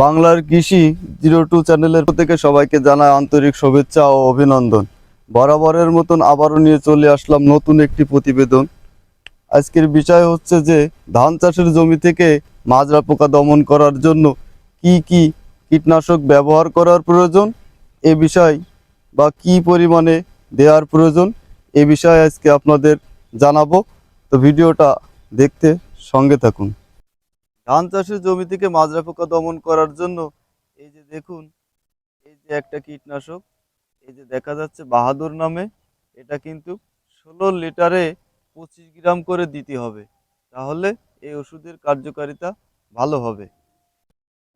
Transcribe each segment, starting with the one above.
বাংলার কৃষি zero two চ্যানেলের থেকে সবাইকে জানায় আন্তরিক শুভেচ্ছা ও অভিনন্দন। বরাবরের মতন আবারও নিয়ে চলে আসলাম নতুন একটি প্রতিবেদন। আজকের বিষয় হচ্ছে যে, ধান চাষের জমি থেকে মাজরা পোকা দমন করার জন্য কি কি কীটনাশক ব্যবহার করার প্রয়োজন? এ বিষয় বা কি পরিমাণে দেওয়ার প্রয়োজন? এ বিষয়ে আজকে আপনাদের জানাব। তো ভিডিওটা দেখতে সঙ্গে থাকুন। ধান চাষের জমি থেকে মাজরা পোকা দমন করার জন্য এই যে দেখুন, এই যে একটা কীটনাশক, এই যে দেখা যাচ্ছে বাহাদুর নামে, এটা কিন্তু ষোলো লিটারে পঁচিশ গ্রাম করে দিতে হবে। তাহলে এই ওষুধের কার্যকারিতা ভালো হবে।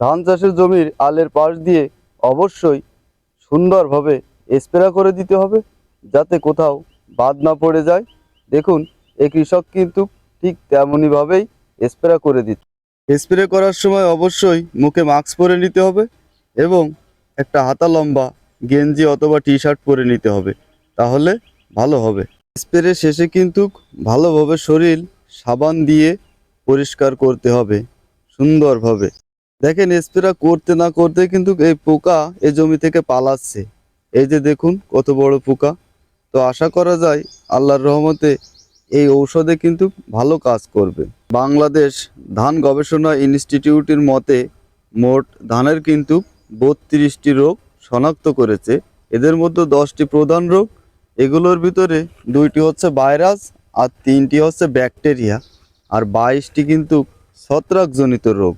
ধান চাষের জমির আলের পাশ দিয়ে অবশ্যই সুন্দরভাবে স্প্রে করে দিতে হবে, যাতে কোথাও বাদ না পড়ে যায়। দেখুন এই কৃষক কিন্তু ঠিক তেমনইভাবেই স্প্রে করে দিচ্ছে। স্প্রে করার সময় অবশ্যই মুখে মাস্ক পরে নিতে হবে এবং একটা হাতা লম্বা গেঞ্জি অথবা টি শার্ট পরে নিতে হবে, তাহলে ভালো হবে। স্প্রে শেষে কিন্তু ভালোভাবে শরীর সাবান দিয়ে পরিষ্কার করতে হবে, সুন্দরভাবে। দেখেন স্প্রে করতে না করতে কিন্তু এই পোকা এই জমি থেকে পালাচ্ছে। এই যে দেখুন কত বড় পোকা। তো আশা করা যায় আল্লাহর রহমতে এই ঔষধে কিন্তু ভালো কাজ করবে। বাংলাদেশ ধান গবেষণা ইনস্টিটিউটের মতে, মোট ধানের কিন্তু বত্রিশটি রোগ শনাক্ত করেছে। এদের মধ্যে দশটি প্রধান রোগ, এগুলোর ভিতরে দুইটি হচ্ছে ভাইরাস আর তিনটি হচ্ছে ব্যাকটেরিয়া, আর বাইশটি কিন্তু ছত্রাকজনিত রোগ।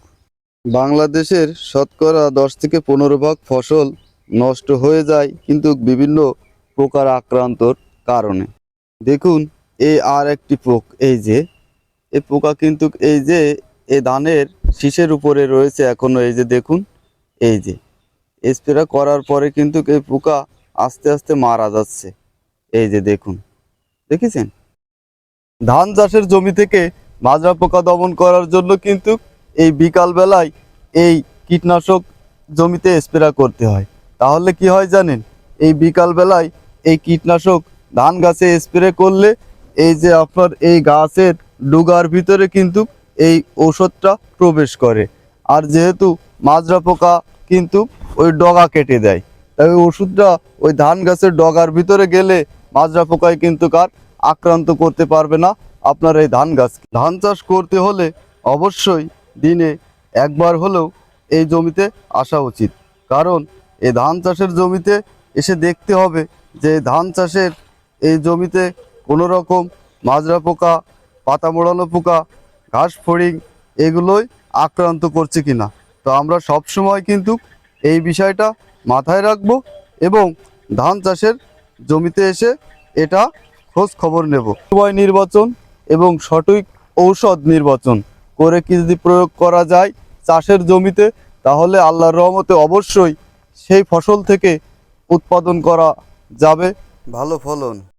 বাংলাদেশের শতকরা দশ থেকে পনেরো ভাগ ফসল নষ্ট হয়ে যায় কিন্তু বিভিন্ন পোকার আক্রান্তর কারণে। দেখুন এই আর একটি পোক এই যে এই পোকা কিন্তু এই যে, এই ধানের শীষের উপরে রয়েছে এখনও, এই যে দেখুন, এই যে। স্প্রে করার পরে কিন্তু এই পোকা আস্তে আস্তে মারা যাচ্ছে। এই যে দেখুন, দেখেছেন? ধান চাষের জমি থেকে মাজরা পোকা দমন করার জন্য কিন্তু এই বিকাল বেলায় এই কীটনাশক জমিতে স্প্রে করতে হয়। তাহলে কি হয় জানেন? এই বিকাল বেলায় এই কীটনাশক ধান গাছে স্প্রে করলে এই যে আপনার এই গাছের ডুগার ভিতরে কিন্তু এই ঔষধটা প্রবেশ করে। আর যেহেতু মাজরা পোকা কিন্তু ওই ডগা কেটে দেয়, তাই ওই ওষুধটা ওই ধান গাছের ডগার ভিতরে গেলে মাজরা পোকায় কিন্তু কার আক্রান্ত করতে পারবে না। আপনার এই ধান গাছ, ধান চাষ করতে হলে অবশ্যই দিনে একবার হলেও এই জমিতে আসা উচিত। কারণ এই ধান চাষের জমিতে এসে দেখতে হবে যে ধান চাষের এই জমিতে কোনো রকম মাজরা পোকা পাতা মোড়ানো পোকা, ঘাস ফড়িং এগুলোই আক্রান্ত করছে কিনা। তো আমরা সব সময় কিন্তু এই বিষয়টা মাথায় রাখব এবং ধান চাষের জমিতে এসে এটা খোঁজ খবর নেব। সময় নির্বাচন এবং সঠিক ঔষধ নির্বাচন করে কি যদি প্রয়োগ করা যায় চাষের জমিতে, তাহলে আল্লাহর রহমতে অবশ্যই সেই ফসল থেকে উৎপাদন করা যাবে। ভালো ফলন।